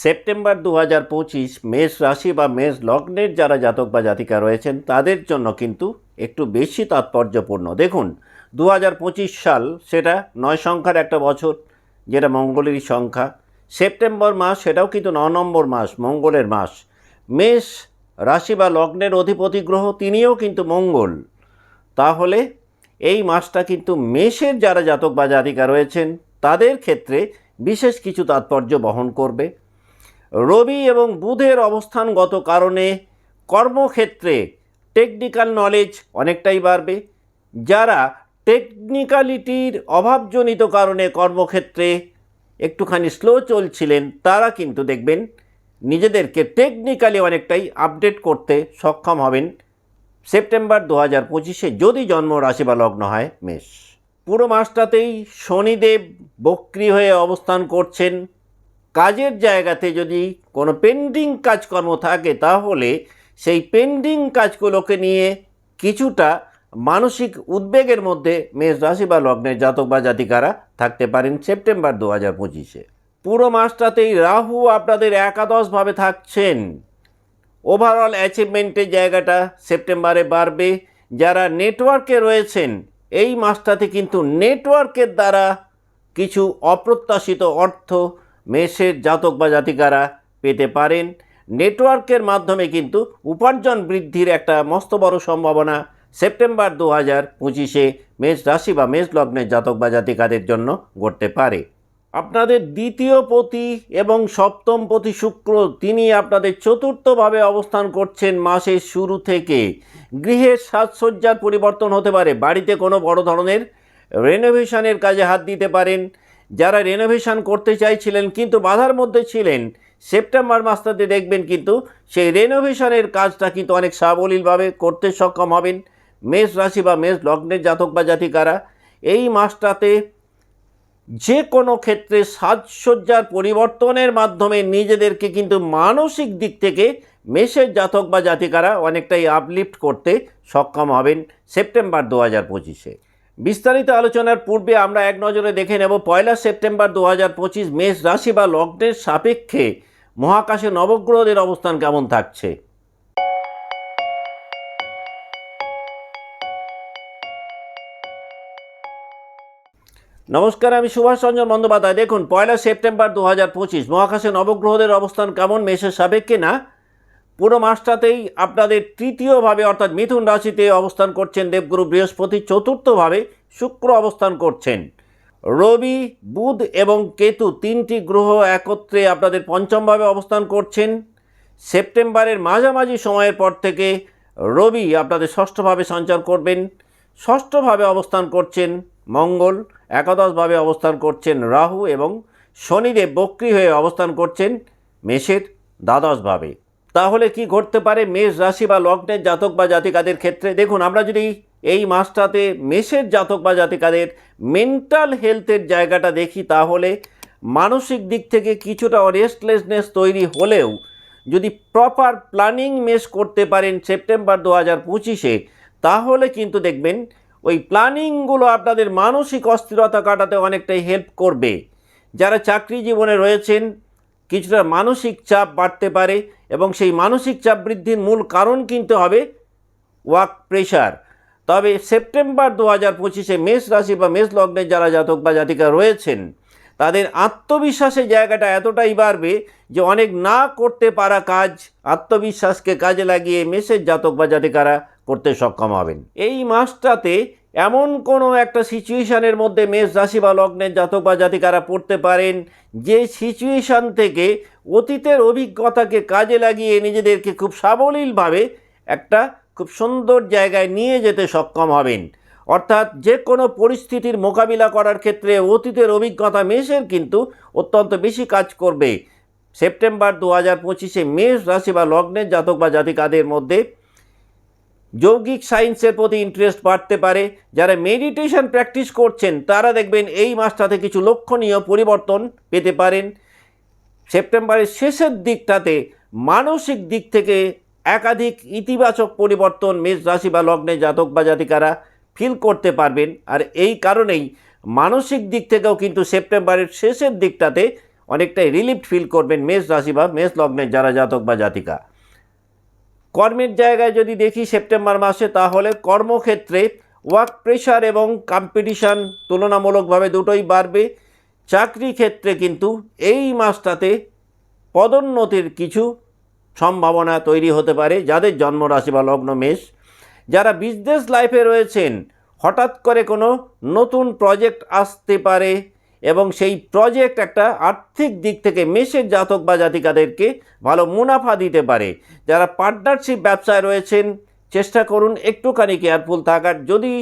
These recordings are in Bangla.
সেপ্টেম্বর দু হাজার পঁচিশ মেষ রাশি বা মেষ লগ্নের যারা জাতক বা জাতিকা রয়েছেন, তাদের জন্য কিন্তু একটু বেশি তাৎপর্যপূর্ণ। দেখুন দু হাজার পঁচিশ সাল সেটা নয় সংখ্যার একটা বছর, যেটা মঙ্গলেরই সংখ্যা। সেপ্টেম্বর মাস সেটাও কিন্তু ন নম্বর মাস, মঙ্গলের মাস। মেষ রাশি বা লগ্নের অধিপতি গ্রহ, তিনিও কিন্তু মঙ্গল। তাহলে এই মাসটা কিন্তু মেষের যারা জাতক বা জাতিকা রয়েছেন, তাদের ক্ষেত্রে বিশেষ কিছু তাৎপর্য বহন করবে। রবি এবং বুধের অবস্থানগত কারণে কর্মক্ষেত্রে টেকনিক্যাল নলেজ অনেকটাই বাড়বে। যারা টেকনিক্যালিটির অভাবজনিত কারণে কর্মক্ষেত্রে একটুখানি স্লো চলছিলেন, তারা কিন্তু দেখবেন নিজেদেরকে টেকনিক্যালি অনেকটাই আপডেট করতে সক্ষম হবেন। সেপ্টেম্বর দু হাজার পঁচিশে যদি জন্ম রাশি বা লগ্ন হয়, মেষ। পুরো মাসটাতেই শনিদেব বক্রি হয়ে অবস্থান করছেন। কাজের জায়গাতে যদি কোনো পেন্ডিং কাজকর্ম থাকে, তাহলে সেই পেন্ডিং কাজগুলোকে নিয়ে কিছুটা মানসিক উদ্বেগের মধ্যে মেষ রাশি বা লগ্নের জাতক বা জাতিকারা থাকতে পারেন সেপ্টেম্বর দু হাজার পঁচিশে। পুরো মাসটাতেই রাহু আপনাদের একাদশভাবে থাকছেন। ওভারঅল অ্যাচিভমেন্টের জায়গাটা সেপ্টেম্বরে বাড়বে। যারা নেটওয়ার্কে রয়েছেন, এই মাসটাতে কিন্তু নেটওয়ার্কের দ্বারা কিছু অপ্রত্যাশিত অর্থ মেষের জাতক বা জাতিকারা পেতে পারেন। নেটওয়ার্কের মাধ্যমে কিন্তু উপার্জন বৃদ্ধির একটা মস্ত বড় সম্ভাবনা সেপ্টেম্বর দু হাজার পঁচিশে মেষ রাশি বা মেষ লগ্নের জাতক বা জাতিকাদের জন্য ঘটতে পারে। আপনাদের দ্বিতীয় পতি এবং সপ্তম পতি শুক্র তিনি আপনাদের চতুর্থভাবে অবস্থান করছেন মাসের শুরু থেকে। গৃহের সাজসজ্জার পরিবর্তন হতে পারে, বাড়িতে কোনো বড় ধরনের রেনোভেশনের কাজে হাত দিতে পারেন। যারা রেনোভেশন করতে চাইছিলেন কিন্তু বাধার মধ্যে ছিলেন সেপ্টেম্বর মাসটাতে দেখবেন কিন্তু সেই রেনোভেশনের কাজটা কিন্তু অনেক সাবলীলভাবে করতে সক্ষম হবেন। মেষ রাশি বা মেষ লগ্নের জাতক বা জাতিকারা, এই মাসটাতে যে কোনো ক্ষেত্রে সাজসজ্জার পরিবর্তনের মাধ্যমে নিজেদেরকে কিন্তু মানসিক দিক থেকে মেষের জাতক বা জাতিকারা অনেকটাই আপলিফট করতে সক্ষম হবেন সেপ্টেম্বর দু হাজার পঁচিশে। বিস্তারিত আলোচনার পূর্বে আমরা এক নজরে দেখে নেব পয়লা সেপ্টেম্বর দু হাজার পঁচিশ মেষ রাশি বা লগ্নের সাপেক্ষে মহাকাশে নবগ্রহদের অবস্থান কেমন থাকছে? নমস্কার, আমি সুভাষ রঞ্জন বন্দ্যোপাধ্যায়। দেখুন, পয়লা সেপ্টেম্বর দু হাজার পঁচিশ মহাকাশে নবগ্রহদের অবস্থান কেমন, মেষের সাপেক্ষে না? পুরো মাসটাতেই আপনাদের তৃতীয়ভাবে, অর্থাৎ মিথুন রাশিতে অবস্থান করছেন দেবগুরু বৃহস্পতি, চতুর্থভাবে শুক্র অবস্থান করছেন। রবি, বুধ এবং কেতু তিনটি গ্রহ একত্রে আপনাদের পঞ্চমভাবে অবস্থান করছেন। সেপ্টেম্বরের মাঝামাঝি সময়ের পর থেকে রবি আপনাদের ষষ্ঠভাবে সঞ্চার করবেন। ষষ্ঠভাবে অবস্থান করছেন মঙ্গল, একাদশভাবে অবস্থান করছেন রাহু এবং শনিদেব বক্রি হয়ে অবস্থান করছেন মেষের দ্বাদশভাবে। তাহলে কি ঘটতে পারে মেষ রাশি বা লগ্নের জাতক বা জাতিকাদের ক্ষেত্রে? দেখুন, আমরা যদি এই মাসটাতে মেষের জাতক বা জাতিকাদের মেন্টাল হেলথের জায়গাটা দেখি, তাহলে মানসিক দিক থেকে কিছুটা রেস্টলেসনেস তৈরি হলেও যদি প্রপার প্ল্যানিং মেস করতে পারেন সেপ্টেম্বর দু হাজার পঁচিশে, তাহলে কিন্তু দেখবেন ওই প্ল্যানিংগুলো আপনাদের মানসিক অস্থিরতা কাটাতে অনেকটাই হেল্প করবে। যারা চাকরি জীবনে রয়েছেন, কিছুটা মানসিক চাপ বাড়তে পারে এবং সেই মানসিক চাপ বৃদ্ধির মূল কারণ কিন্তু হবে ওয়ার্ক প্রেশার তবে সেপ্টেম্বর দু হাজার পঁচিশে মেষ রাশি বা মেষ লগ্নের যারা জাতক বা জাতিকা রয়েছেন, তাদের আত্মবিশ্বাসের জায়গাটা এতটাই বাড়বে যে অনেক না করতে পারা কাজ আত্মবিশ্বাসকে কাজে লাগিয়ে মেষের জাতক বা জাতিকারা করতে সক্ষম হবেন। এই মাসটাতে এমন কোনো একটা সিচুয়েশানের মধ্যে মেষ রাশি বা লগ্নের জাতক বা জাতিকারা পড়তে পারেন যে সিচুয়েশান থেকে অতীতের অভিজ্ঞতাকে কাজে লাগিয়ে নিজেদেরকে খুব সাবলীলভাবে একটা খুব সুন্দর জায়গায় নিয়ে যেতে সক্ষম হবেন। অর্থাৎ যে কোনো পরিস্থিতির মোকাবিলা করার ক্ষেত্রে অতীতের অভিজ্ঞতা মেষের কিন্তু অত্যন্ত বেশি কাজ করবে। সেপ্টেম্বর দু হাজার পঁচিশে মেষ রাশি বা লগ্নের জাতক বা জাতিকাদের মধ্যে যৌগিক সায়েন্সের প্রতি ইন্টারেস্ট বাড়তে পারে। যারা মেডিটেশন প্র্যাকটিস করছেন, তারা দেখবেন এই মাসটাতে কিছু লক্ষণীয় পরিবর্তন পেতে পারেন। সেপ্টেম্বরের শেষের দিকটাতে মানসিক দিক থেকে একাধিক ইতিবাচক পরিবর্তন মেষ রাশি বা লগ্নে জাতক বা জাতিকারা ফিল করতে পারবেন। আর এই কারণেই মানসিক দিক থেকেও কিন্তু সেপ্টেম্বরের শেষের দিকটাতে অনেকটাই রিলিফ ফিল করবেন মেষ রাশি বা মেষ লগ্নের যারা জাতক বা জাতিকা। কর্মের জায়গায় যদি দেখি সেপ্টেম্বর মাসে, তাহলে কর্মক্ষেত্রে ওয়ার্ক প্রেশার এবং কম্পিটিশান তুলনামূলকভাবে দুটোই বাড়বে। চাকরি ক্ষেত্রে কিন্তু এই মাসটাতে পদোন্নতির কিছু সম্ভাবনা তৈরি হতে পারে, যাদের জন্মরাশি বা লগ্ন মেষ। যারা বিজনেস লাইফে রয়েছেন, হঠাৎ করে কোনো নতুন প্রজেক্ট আসতে পারে এবং সেই প্রজেক্ট একটা আর্থিক দিক থেকে মেষের জাতক বা জাতিকাদেরকে ভালো মুনাফা দিতে পারে। যারা পার্টনারশিপ ব্যবসায় রয়েছেন, চেষ্টা করুন একটুখানি কেয়ারফুল থাকার। যদি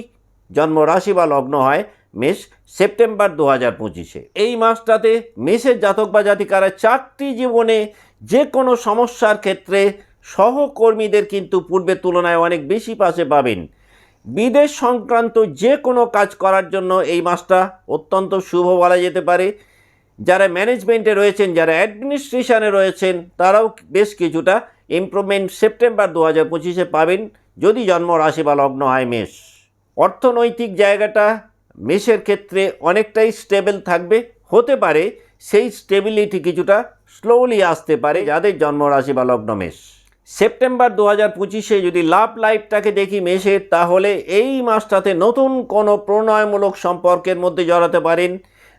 জন্মরাশি বা লগ্ন হয় মেষ সেপ্টেম্বর দু হাজার পঁচিশে। এই মাসটাতে মেষের জাতক বা জাতিকারা চাকরি জীবনে যে কোনো সমস্যার ক্ষেত্রে সহকর্মীদের কিন্তু পূর্বের তুলনায় অনেক বেশি পাশে পাবেন। বিদেশ সংক্রান্ত যে কোনো কাজ করার জন্য এই মাসটা অত্যন্ত শুভ বলা যেতে পারে। যারা ম্যানেজমেন্টে রয়েছেন, যারা অ্যাডমিনিস্ট্রেশনে রয়েছেন, তারাও বেশ কিছুটা ইমপ্রুভমেন্ট সেপ্টেম্বর দু হাজার পঁচিশে পাবেন। যদি জন্ম রাশি বা লগ্ন হয় মেষ। অর্থনৈতিক জায়গাটা মেষের ক্ষেত্রে অনেকটাই স্টেবল থাকবে, হতে পারে সেই স্টেবিলিটি কিছুটা স্লোলি আসতে পারে যাদের জন্ম রাশি বা লগ্ন মেষ। সেপ্টেম্বর দু হাজার পঁচিশে যদি লাভ লাইফটাকে দেখি মেষের, তাহলে এই মাসটাতে নতুন কোনো প্রণয়মূলক সম্পর্কের মধ্যে জড়াতে পারেন।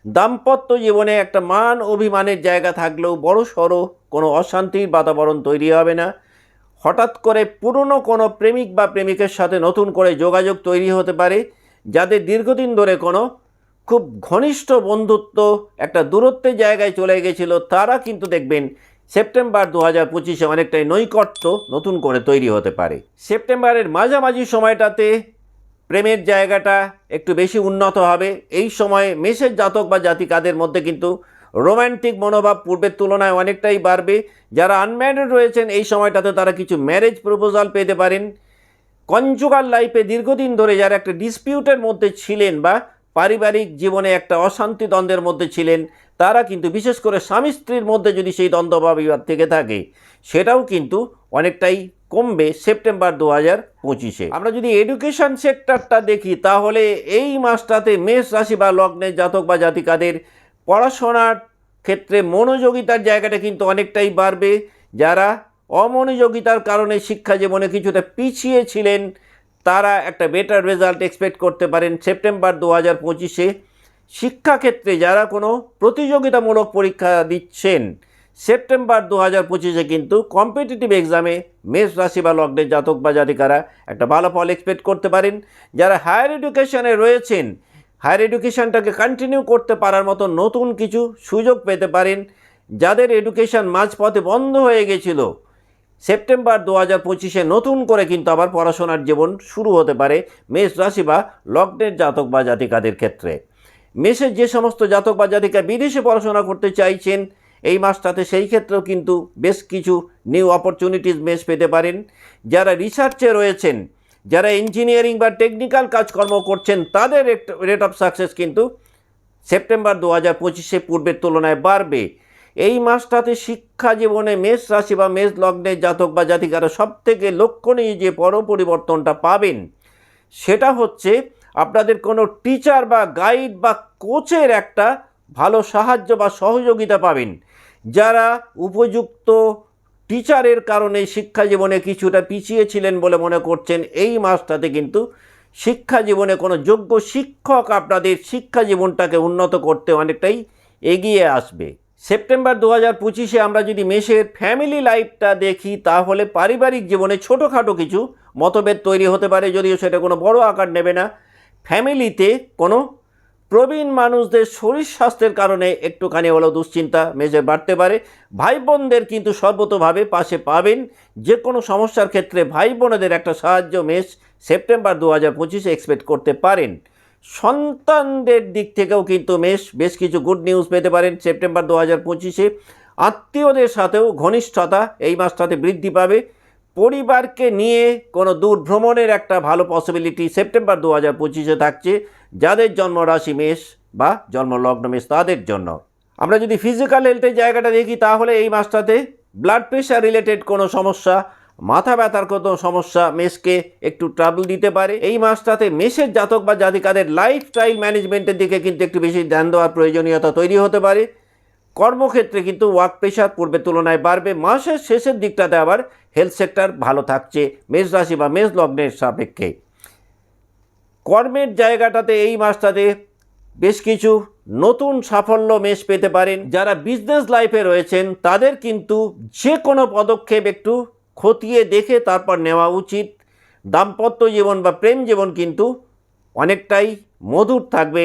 দাম্পত্য জীবনে একটা মান অভিমানের জায়গা থাকলেও বড় সড়ো কোনো অশান্তির বাতাবরণ তৈরি হবে না। হঠাৎ করে পুরনো কোনো প্রেমিক বা প্রেমিকের সাথে নতুন করে যোগাযোগ তৈরি হতে পারে। যাদের দীর্ঘদিন ধরে কোনো খুব ঘনিষ্ঠ বন্ধুত্ব একটা দূরত্বের জায়গায় চলে গেছিল, তারা কিন্তু দেখবেন সেপ্টেম্বর দু হাজার পঁচিশে অনেকটাই নৈকট্য নতুন করে তৈরি হতে পারে। সেপ্টেম্বরের মাঝামাঝি সময়টাতে প্রেমের জায়গাটা একটু বেশি উন্নত হবে। এই সময়ে মেষের জাতক বা জাতিকাদের মধ্যে কিন্তু রোম্যান্টিক মনোভাব পূর্বের তুলনায় অনেকটাই বাড়বে। যারা আনম্যারিড রয়েছেন, এই সময়টাতে তারা কিছু ম্যারেজ প্রপোজাল পেতে পারেন। কনজুগাল লাইফে দীর্ঘদিন ধরে যারা একটা ডিসপিউটের মধ্যে ছিলেন বা পারিবারিক জীবনে একটা অশান্তি দ্বন্দ্বের মধ্যে ছিলেন, তারা কিন্তু বিশেষ করে স্বামী স্ত্রীর মধ্যে যদি সেই দ্বন্দ্ব বা বিবাদ থেকে থাকে, সেটাও কিন্তু অনেকটাই কমবে সেপ্টেম্বর দু হাজার পঁচিশে। আমরা যদি এডুকেশন সেক্টরটা দেখি, তাহলে এই মাসটাতে মেষ রাশি বা লগ্নের জাতক বা জাতিকাদের পড়াশোনার ক্ষেত্রে মনোযোগিতার জায়গাটা কিন্তু অনেকটাই বাড়বে। যারা অমনোযোগিতার কারণে শিক্ষা জীবনে কিছুটা পিছিয়ে ছিলেন, তারা একটা বেটার রেজাল্ট এক্সপেক্ট করতে পারেন। সেপ্টেম্বর দু হাজার পঁচিশে শিক্ষাক্ষেত্রে যারা কোনো প্রতিযোগিতামূলক পরীক্ষা দিচ্ছেন, সেপ্টেম্বর দু হাজার পঁচিশে কিন্তু কম্পিটিটিভ এক্সামে মেষ রাশি বা লগ্নের জাতক বা জাতিকারা একটা ভালো ফল এক্সপেক্ট করতে পারেন। যারা হায়ার এডুকেশনে রয়েছেন হায়ার এডুকেশনটাকে কন্টিনিউ করতে পারার মতো নতুন কিছু সুযোগ পেতে পারেন। যাদের এডুকেশন মাঝপথে বন্ধ হয়ে গেছিল সেপ্টেম্বর দু হাজার পঁচিশে নতুন করে কিন্তু আবার পড়াশোনার জীবন শুরু হতে পারে মেষ রাশি বা লগ্নের জাতক বা জাতিকাদের ক্ষেত্রে। মেষের যে সমস্ত জাতক বা জাতিকা বিদেশে পড়াশোনা করতে চাইছেন, এই মাসটাতে সেই ক্ষেত্রেও কিন্তু বেশ কিছু নিউ অপরচুনিটিস মেষ পেতে পারেন। যারা রিসার্চে রয়েছেন, যারা ইঞ্জিনিয়ারিং বা টেকনিক্যাল কাজকর্ম করছেন, তাদের রেট অফ সাকসেস কিন্তু সেপ্টেম্বর দু হাজার পঁচিশে পূর্বের তুলনায় বাড়বে। এই মাসটাতে শিক্ষা জীবনে মেষ রাশি বা মেষ লগ্নের জাতক বা জাতিকারা সব থেকে লক্ষণীয় যে বড় পরিবর্তনটা পাবেন, সেটা হচ্ছে আপনাদের কোনো টিচার বা গাইড বা কোচের একটা ভালো সাহায্য বা সহযোগিতা পাবেন। যারা উপযুক্ত টিচারের কারণে শিক্ষা জীবনে কিছুটা পিছিয়েছিলেন বলে মনে করছেন, এই মাসটাতে কিন্তু শিক্ষা জীবনে কোনো যোগ্য শিক্ষক আপনাদের শিক্ষা জীবনটাকে উন্নত করতে অনেকটাই এগিয়ে আসবে। সেপ্টেম্বর দু হাজার পঁচিশে আমরা যদি মেষের ফ্যামিলি লাইফটা দেখি, তাহলে পারিবারিক জীবনে ছোটোখাটো কিছু মতভেদ তৈরি হতে পারে, যদিও সেটা কোনো বড় আকার নেবে না। ফ্যামিলিতে কোনো প্রবীণ মানুষদের শরীর স্বাস্থ্যের কারণে একটুখানি হলেও দুশ্চিন্তা মেজে বাড়তে পারে। ভাই বোনদের কিন্তু সর্বতভাবে পাশে পাবেন। যে কোনো সমস্যার ক্ষেত্রে ভাই বোনেদের একটা সাহায্য মেষ সেপ্টেম্বর দু হাজার পঁচিশে এক্সপেক্ট করতে পারেন। সন্তানদের দিক থেকেও কিন্তু মেষ বেশ কিছু গুড নিউজ পেতে পারেন সেপ্টেম্বর দু হাজার পঁচিশে। আত্মীয়দের সাথেও ঘনিষ্ঠতা এই মাসটাতে বৃদ্ধি পাবে। পরিবারকে নিয়ে কোনো দূর ভ্রমণের একটা ভালো পসিবিলিটি সেপ্টেম্বর দু হাজার পঁচিশে থাকছে, যাদের জন্মরাশি মেষ বা জন্মলগ্ন মেষ তাদের জন্য। আমরা যদি ফিজিক্যাল হেলথের জায়গাটা দেখি, তাহলে এই মাসটাতে ব্লাড প্রেশার রিলেটেড কোনো সমস্যা মাথা ব্যথার কোনো সমস্যা মেষকে একটু ট্রাবল দিতে পারে। এই মাসটাতে মেষের জাতক বা জাতিকাদের লাইফস্টাইল ম্যানেজমেন্টের দিকে কিন্তু একটু বেশি ধ্যান দেওয়ার প্রয়োজনীয়তা তৈরি হতে পারে। কর্মক্ষেত্রে কিন্তু ওয়ার্ক প্রেশার পূর্বের তুলনায় বাড়বে। মাসের শেষের দিকটাতে আবার হেলথ সেক্টর ভালো থাকছে, মেষ রাশি বা মেষ লগ্নের সাপেক্ষে। কর্মের জায়গাটাতে এই মাসটাতে বেশ কিছু নতুন সাফল্য মেশ পেতে পারেন। যারা বিজনেস লাইফে রয়েছেন, তাদের কিন্তু যে কোনো পদক্ষেপ একটু খতিয়ে দেখে তারপর নেওয়া উচিত। দাম্পত্য জীবন বা প্রেম জীবন কিন্তু অনেকটাই মধুর থাকবে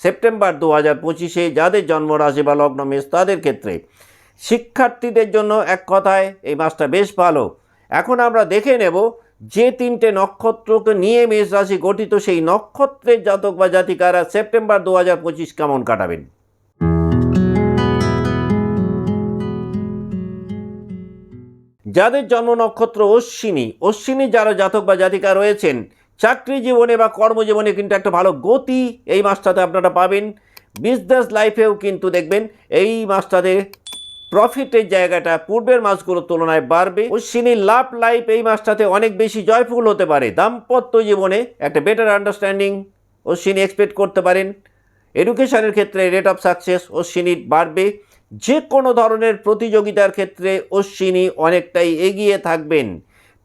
সেপ্টেম্বর দু হাজার পঁচিশে যাদের জন্মরাশি বা লগ্ন মেষ, তাদের ক্ষেত্রে। শিক্ষার্থীদের জন্য এক কথায় এই মাসটা বেশ ভালো। এখন আমরা দেখে নেব যে তিনটে নক্ষত্রকে নিয়ে মেষ রাশি গঠিত সেই নক্ষত্রের জাতক বা জাতিকারা সেপ্টেম্বর দু হাজার পঁচিশ কেমন কাটাবেন। যাদের জন্ম নক্ষত্র অশ্বিনী অশ্বিনী যারা জাতক বা জাতিকা রয়েছেন, চাকরি জীবনে বা কর্মজীবনে কিন্তু একটা ভালো গতি এই মাসটাতে আপনারা পাবেন। বিজনেস লাইফেও কিন্তু দেখবেন এই মাসটাতে প্রফিটের জায়গাটা পূর্বের মাসগুলোর তুলনায় বাড়বে। অশ্বিনীর লাভ লাইফ এই মাসটাতে অনেক বেশি জয়ফুল হতে পারে। দাম্পত্য জীবনে একটা বেটার আন্ডারস্ট্যান্ডিং অশ্বিনী এক্সপেক্ট করতে পারেন। এডুকেশনের ক্ষেত্রে রেট অফ সাকসেস অশ্বিনীর বাড়বে। যে কোনো ধরনের প্রতিযোগিতার ক্ষেত্রে অশ্বিনী অনেকটাই এগিয়ে থাকবেন।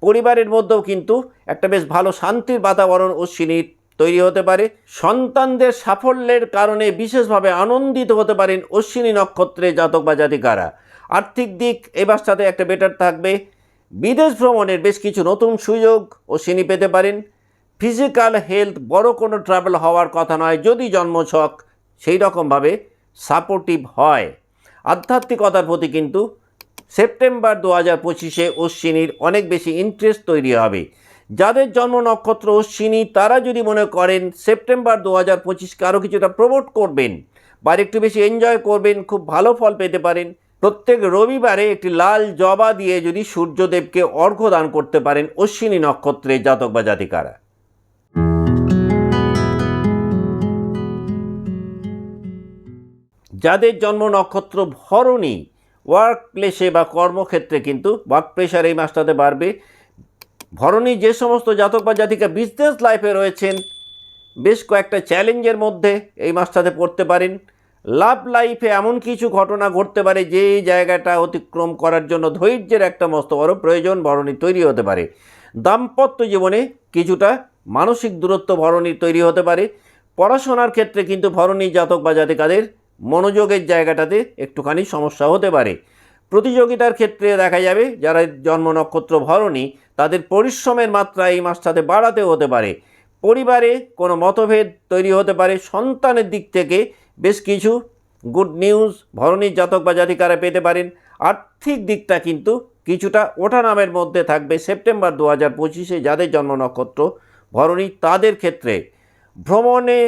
পরিবারের মধ্যেও কিন্তু একটা বেশ ভালো শান্তির বাতাবরণ অশ্বিনীর তৈরি হতে পারে। সন্তানদের সাফল্যের কারণে বিশেষভাবে আনন্দিত হতে পারেন অশ্বিনী নক্ষত্রে জাতক বা জাতিকারা। আর্থিক দিক এবার সাথে একটা বেটার থাকবে। বিদেশ ভ্রমণের বেশ কিছু নতুন সুযোগ অশ্বিনী পেতে পারেন। ফিজিক্যাল হেলথ বড় কোনো ট্রাভেল হওয়ার কথা নয়, যদি জন্মছক সেই রকমভাবে সাপোর্টিভ হয়। আধ্যাত্মিকতার প্রতি কিন্তু সেপ্টেম্বর দু হাজার পঁচিশে অশ্বিনীর অনেক বেশি ইন্টারেস্ট তৈরি হবে। যাদের জন্ম নক্ষত্র অশ্বিনী, তারা যদি মনে করেন সেপ্টেম্বর দু হাজার পঁচিশকে আরও কিছুটা প্রমোট করবেন বা একটু বেশি এনজয় করবেন, খুব ভালো ফল পেতে পারেন, প্রত্যেক রবিবারে একটি লাল জবা দিয়ে যদি সূর্যদেবকে অর্ঘ্য দান করতে পারেন অশ্বিনী নক্ষত্রের জাতক বা জাতিকারা। যাদের জন্ম নক্ষত্র ভরণী ওয়ার্ক প্লেসে বা কর্মক্ষেত্রে কিন্তু ওয়ার্ক প্রেশার এই মাসটাতে বাড়বে। ভরণী যে সমস্ত জাতক বা জাতিকা বিজনেস লাইফে রয়েছেন, বেশ কয়েকটা চ্যালেঞ্জের মধ্যে এই মাসটাতে পড়তে পারেন। লাভ লাইফে এমন কিছু ঘটনা ঘটতে পারে যে জায়গাটা অতিক্রম করার জন্য ধৈর্যের একটা মস্ত বড় প্রয়োজন ভরণী তৈরি হতে পারে। দাম্পত্য জীবনে কিছুটা মানসিক দূরত্ব ভরণী তৈরি হতে পারে। পড়াশোনার ক্ষেত্রে কিন্তু ভরণী জাতক বা জাতিকাদের মনোযোগের জায়গাটাতে একটুখানি সমস্যা হতে পারে। প্রতিযোগিতার ক্ষেত্রে দেখা যাবে, যারা জন্ম নক্ষত্র ভরণী, তাদের পরিশ্রমের মাত্রা এই মাসটাতে বাড়াতে হতে পারে। পরিবারে কোনো মতভেদ তৈরি হতে পারে। সন্তানের দিক থেকে বেশ কিছু গুড নিউজ ভরণীর জাতক বা জাতিকারা পেতে পারেন। আর্থিক দিকটা কিন্তু কিছুটা ওঠানামের মধ্যে থাকবে সেপ্টেম্বর দু হাজার পঁচিশে যাদের জন্ম নক্ষত্র ভরণী তাদের ক্ষেত্রে। ভ্রমণে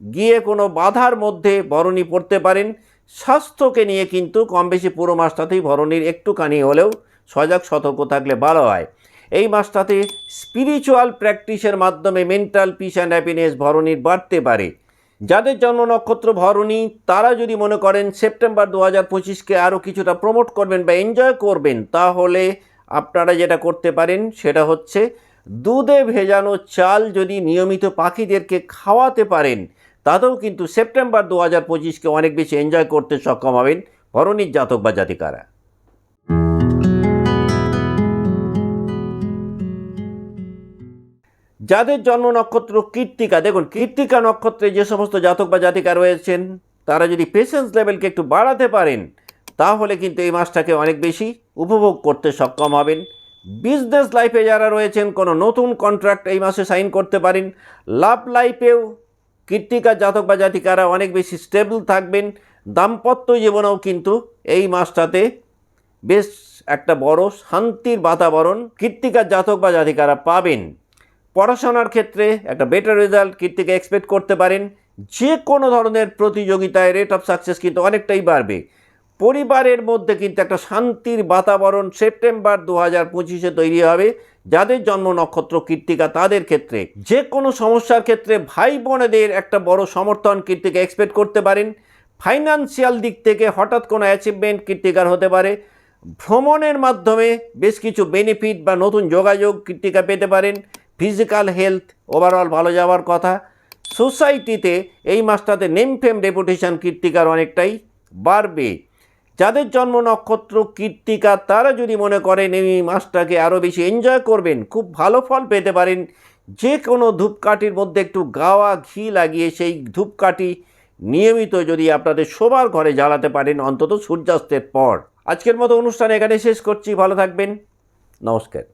গিয়ে কোনো বাধার মধ্যে বরণী পড়তে পারেন। স্বাস্থ্যকে নিয়ে কিন্তু কম বেশি পুরো মাসটাতেই ভরণীর একটুখানি হলেও সজাগ সতর্ক থাকলে ভালো হয়। এই মাসটাতে স্পিরিচুয়াল প্র্যাকটিসের মাধ্যমে মেন্টাল পিস অ্যান্ড হ্যাপিনেস ভরণীর বাড়তে পারে। যাদের জন্ম নক্ষত্র ভরণী, তারা যদি মনে করেন সেপ্টেম্বর দু হাজার পঁচিশকে আরও কিছুটা প্রমোট করবেন বা এনজয় করবেন, তাহলে আপনারা যেটা করতে পারেন সেটা হচ্ছে দুধে ভেজানো চাল যদি নিয়মিত পাখিদেরকে খাওয়াতে পারেন, তাতেও কিন্তু সেপ্টেম্বর দু হাজার পঁচিশকে অনেক বেশি এনজয় করতে সক্ষম হবেন ভরণীর জাতক বা জাতিকারা। যাদের জন্ম নক্ষত্র কীর্তিকা দেখুন কীর্তিকা নক্ষত্রে যে সমস্ত জাতক বা জাতিকা রয়েছেন, তারা যদি পেশেন্স লেভেলকে একটু বাড়াতে পারেন, তাহলে কিন্তু এই মাসটাকে অনেক বেশি উপভোগ করতে সক্ষম হবেন। বিজনেস লাইফে যারা রয়েছেন, কোনো নতুন কন্ট্রাক্ট এই মাসে সাইন করতে পারেন। লাভ লাইফেও কীর্তিকা জাতক বা জাতিকারা অনেক বেশি স্টেবল থাকবেন। দাম্পত্য জীবনেও কিন্তু এই মাসটাতে বেশ একটা বড় শান্তির বাতাবরণ কীর্তিকার জাতক বা জাতিকারা পাবেন। পড়াশোনার ক্ষেত্রে একটা বেটার রেজাল্ট কীর্তিকে এক্সপেক্ট করতে পারেন। যে কোনো ধরনের প্রতিযোগিতায় রেট অফ সাকসেস কিন্তু অনেকটাই বাড়বে। পরিবারের মধ্যে কিন্তু একটা শান্তির বাতাবরণ সেপ্টেম্বর দু হাজার পঁচিশে তৈরি হবে। যাদের জন্ম নক্ষত্র কীর্তিকা, তাদের ক্ষেত্রে যে কোনো সমস্যার ক্ষেত্রে ভাই বোনেদের একটা বড় সমর্থন কীর্তিকা এক্সপেক্ট করতে পারেন। ফাইন্যান্সিয়াল দিক থেকে হঠাৎ কোনো অ্যাচিভমেন্ট কীর্তিকার হতে পারে। ভ্রমণের মাধ্যমে বেশ কিছু বেনিফিট বা নতুন যোগাযোগ কীর্তিকা পেতে পারেন। ফিজিক্যাল হেলথ ওভারঅল ভালো যাওয়ার কথা। সোসাইটিতে এই মাসটাতে নেম ফেম রেপুটেশন কীর্তিকার অনেকটাই বাড়বে। যাদের জন্ম নক্ষত্র, কীর্তিকা, তারা যদি মনে করেন এই মাসটাকে আরও বেশি এনজয় করবেন, খুব ভালো ফল পেতে পারেন, যে কোনো ধূপকাঠির মধ্যে একটু গাওয়া ঘি লাগিয়ে সেই ধূপকাঠি নিয়মিত যদি আপনাদের শোবার ঘরে জ্বালাতে পারেন, অন্তত সূর্যাস্তের পর। আজকের মতো অনুষ্ঠান এখানে শেষ করছি, ভালো থাকবেন, নমস্কার।